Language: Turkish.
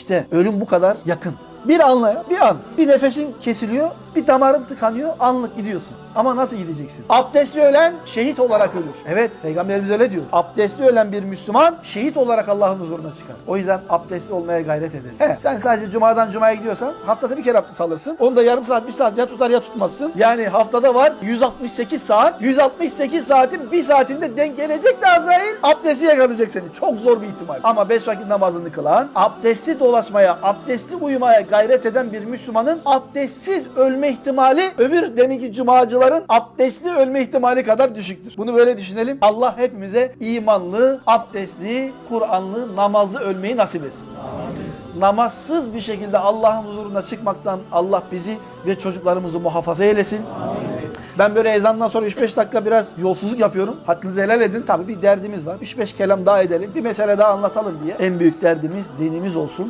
İşte ölüm bu kadar yakın. Bir anla bir an. Bir nefesin kesiliyor, bir damarın tıkanıyor, anlık gidiyorsun. Ama nasıl gideceksin? Abdestli ölen şehit olarak ölür. Evet, Peygamberimiz öyle diyor. Abdestli ölen bir Müslüman şehit olarak Allah'ın huzuruna çıkar. O yüzden abdestli olmaya gayret edelim. He, sen sadece cumadan cumaya gidiyorsan haftada bir kere abdest alırsın. Onu da yarım saat, bir saat ya tutar ya tutmazsın. Yani haftada var 168 saat. 168 saatin bir saatinde denk gelecek de Azrail abdesti yakalayacak seni. Çok zor bir ihtimal. Ama beş vakit namazını kılan, abdestli dolaşmaya, abdestli uyumaya gayret eden bir Müslümanın abdestsiz ölme ihtimali öbür deminki cumacıların abdestli ölme ihtimali kadar düşüktür. Bunu böyle düşünelim. Allah hepimize imanlı, abdestli, Kur'anlı, namazlı ölmeyi nasip etsin. Namazsız bir şekilde Allah'ın huzuruna çıkmaktan Allah bizi ve çocuklarımızı muhafaza eylesin. Ben böyle ezandan sonra 3-5 dakika biraz yolsuzluk yapıyorum. Hakkınızı helal edin. Tabii bir derdimiz var. 3-5 kelam daha edelim. Bir mesele daha anlatalım diye. En büyük derdimiz dinimiz olsun.